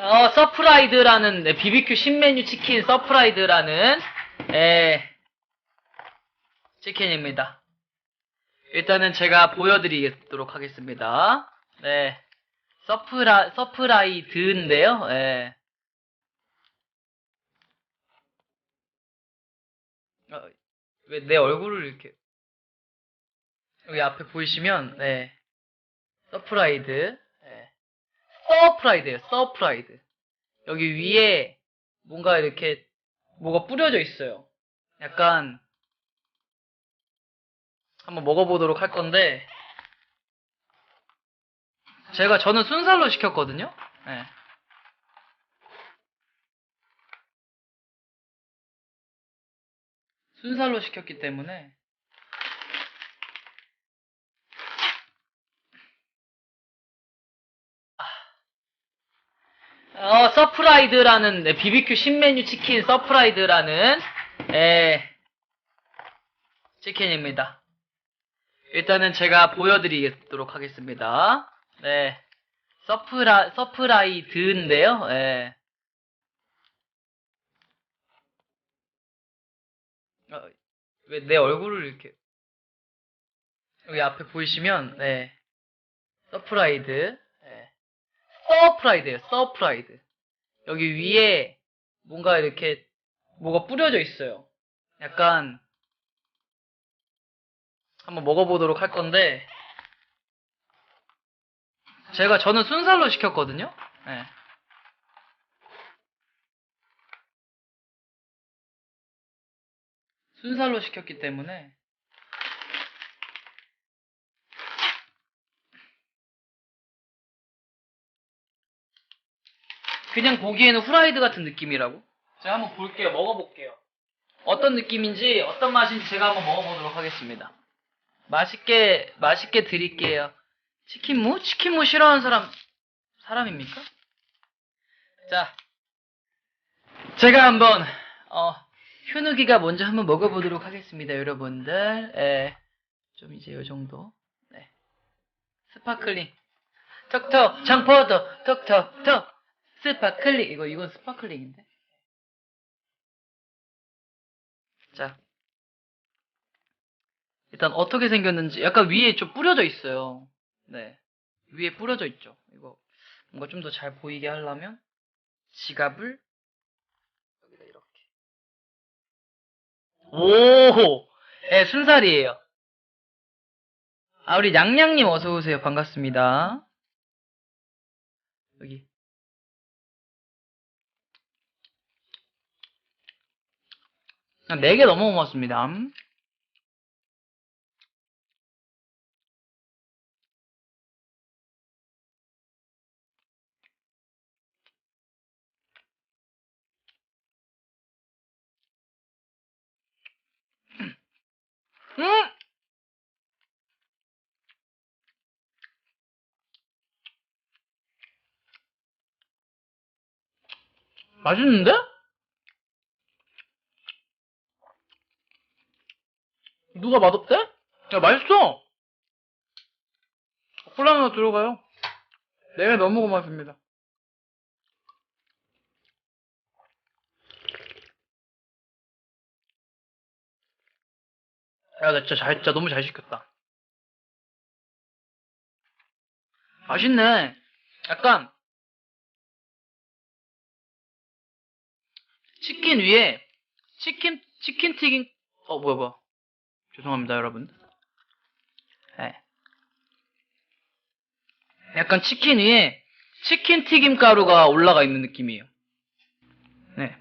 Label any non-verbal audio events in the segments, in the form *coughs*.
어, 서프라이드라는, 네, BBQ 신메뉴 치킨 서프라이드라는, 에, 치킨입니다. 일단은 제가 보여드리도록 하겠습니다. 네. 서프라, 서프라이드인데요, 예. 어, 왜 내 얼굴을 이렇게, 여기 앞에 보이시면, 네. 서프라이드, 예. 서프라이드예요, 서프라이드. 여기 위에 뭔가 이렇게 뭐가 뿌려져 있어요. 약간 한번 먹어보도록 할 건데 제가 저는 순살로 시켰거든요. 예. 순살로 시켰기 때문에 어, 서프라이드라는 네, BBQ 신메뉴 치킨 서프라이드라는 에, 치킨입니다. 일단은 제가 보여드리도록 하겠습니다. 네, 서프라 서프라이드인데요. 예. 어, 왜 내 얼굴을 이렇게 여기 앞에 보이시면 네, 서프라이드. 예. 서프라이드예요. 서프라이드. 여기 위에 뭔가 이렇게 뭐가 뿌려져 있어요. 약간 한번 먹어보도록 할 건데 제가 저는 순살로 시켰거든요. 예. 순살로 시켰기 때문에 그냥 보기에는 후라이드 같은 느낌이라고? 제가 한번 볼게요. 먹어볼게요. 어떤 느낌인지, 어떤 맛인지 제가 한번 먹어보도록 하겠습니다. 맛있게, 맛있게 드릴게요. 치킨무? 치킨무 싫어하는 사람, 사람입니까? 자, 제가 한번, 어, 휴누기가 먼저 한번 먹어보도록 하겠습니다, 여러분들. 예, 좀 이제 요 정도. 네. 스파클링. 톡톡, 장포도, 톡톡, 톡. 스파클링. 이거, 이건 스파클링인데. 자. 일단 어떻게 생겼는지, 약간 위에 좀 뿌려져 있어요. 네. 위에 뿌려져 있죠. 이거, 뭔가 좀 더 잘 보이게 하려면, 지갑을, 여기다 이렇게. 오! 예, 순살이에요. 아, 우리 냥냥님 어서오세요. 반갑습니다. 여기. 4개 넘어 먹었습니다. 음. 음! 맛있는데? 누가 맛없대? 야, 맛있어! 콜라나 들어가요. 내가 너무 고맙습니다. 야, 나 진짜 잘, 진짜 너무 잘 시켰다. 맛있네. 약간, 치킨 위에, 치킨, 치킨 튀긴, 어, 뭐야, 뭐야. 죄송합니다, 여러분. 네. 약간 치킨 위에 치킨 튀김 가루가 올라가 있는 느낌이에요. 네.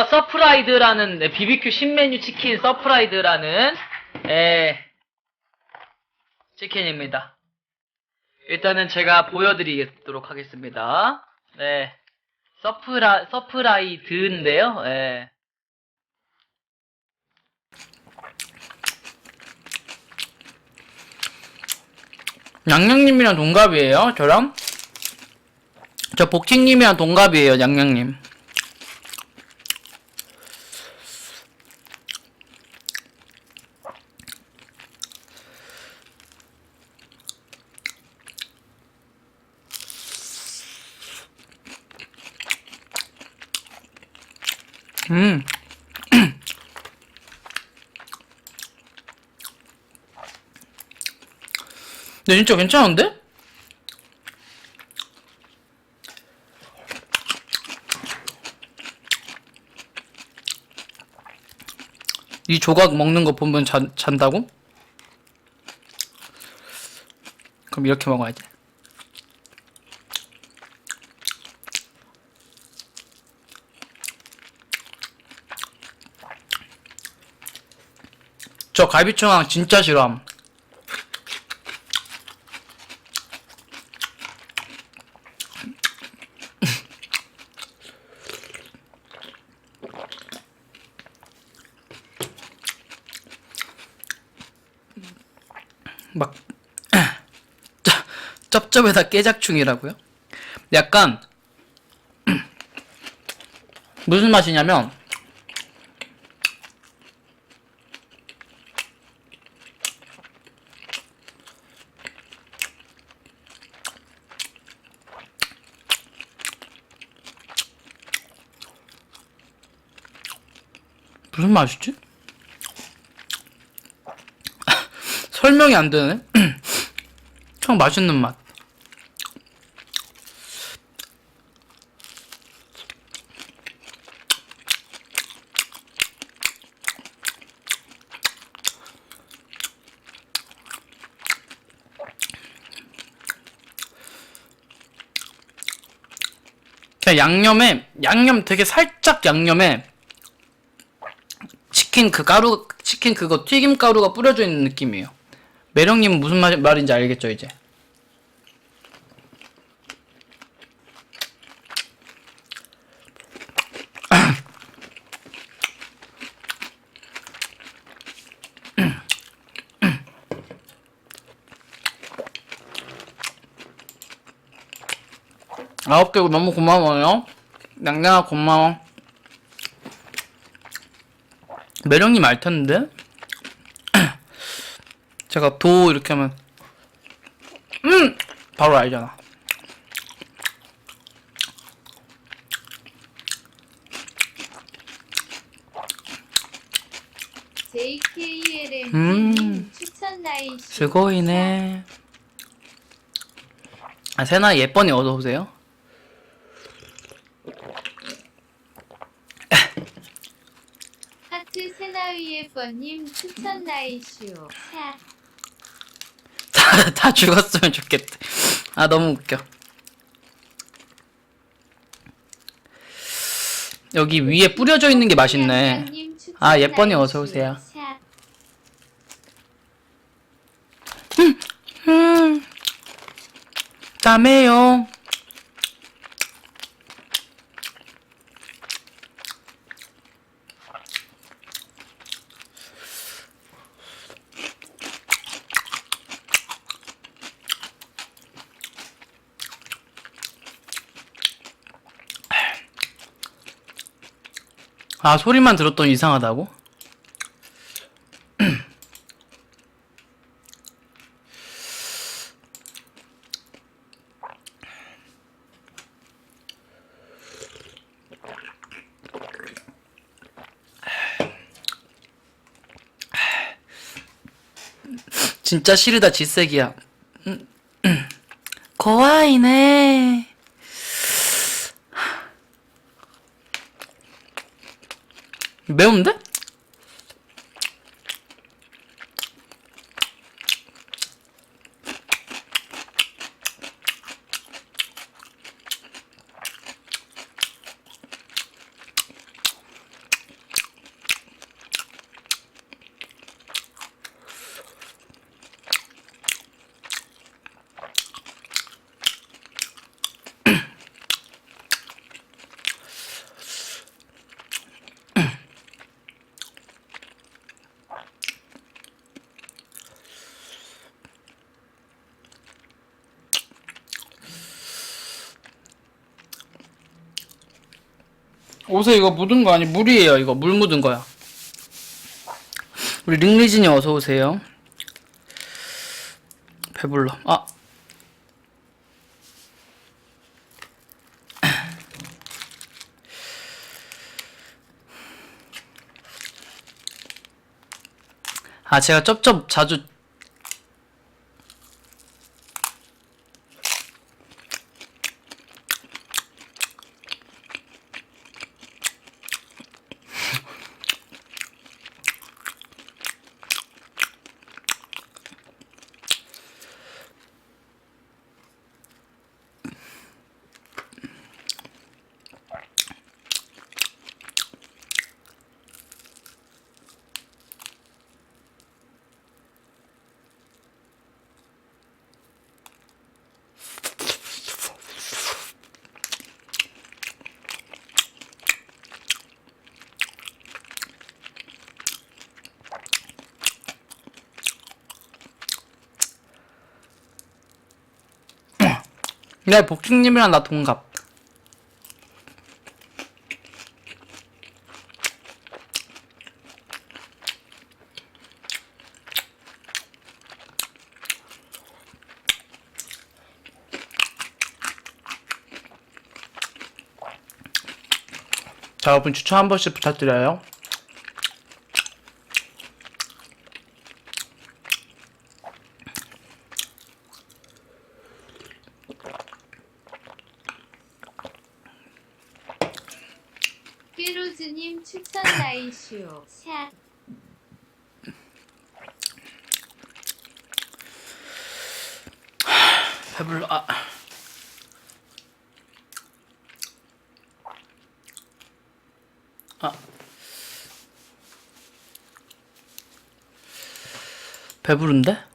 어, 서프라이드라는 네, BBQ 신메뉴 치킨 서프라이드라는 에, 치킨입니다. 일단은 제가 보여드리도록 하겠습니다. 네, 서프라 서프라이드인데요. 예. 양양님이랑 동갑이에요, 저랑. 저 복킹님이랑 동갑이에요, 양양님. 음. *clears throat* 근데 진짜 괜찮은데? 이 조각 먹는 거 보면 잔, 잔다고? 그럼 이렇게 먹어야지. 저 갈비청왕 진짜 싫어함. 막 쩝- *coughs* 쩝쩝에다 깨작충이라고요? 약간 *coughs* 무슨 맛이냐면 무슨 맛이지? *laughs* 설명이 안 되네. *clears throat* 참 맛있는 맛. 양념에 양념 되게 살짝 양념에 치킨 그 가루 치킨 그거 튀김 가루가 뿌려져 있는 느낌이에요. 매력님 무슨 말, 말인지 알겠죠 이제? *coughs* 아홉 개고 너무 고마워요. 냥냥아 고마워. 매력님 알 텐데? 제가 도 이렇게 하면 음 바로 알잖아. JKLM 음. 추천 나이시 즐거이네. 아 세나 예뻐니 어서 오세요. 1번님 추천 나이슈. 다, 다 죽었으면 좋겠다. 아, 너무 웃겨. 여기 위에 뿌려져 있는 게 맛있네. 아, 예뻐니 어서 오세요. 차. 음, 음. 땀해요. 아, 소리만 들었더니 이상하다고? 진짜 싫으다 지색이야. 고아이네. 매운데? 옷에 이거 묻은 거 아니 물이에요. 이거 물 묻은 거야. 우리 링리진이 어서 오세요. 배불러. 아. 아, 제가 쩝쩝 자주 네, 복중님이랑 나 동갑. 자, 여러분 추천 한 번씩 부탁드려요. 삐로즈님 추천 나이슈. 샷. 배불러. 아. 아. 배부른데?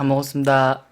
다 먹었습니다.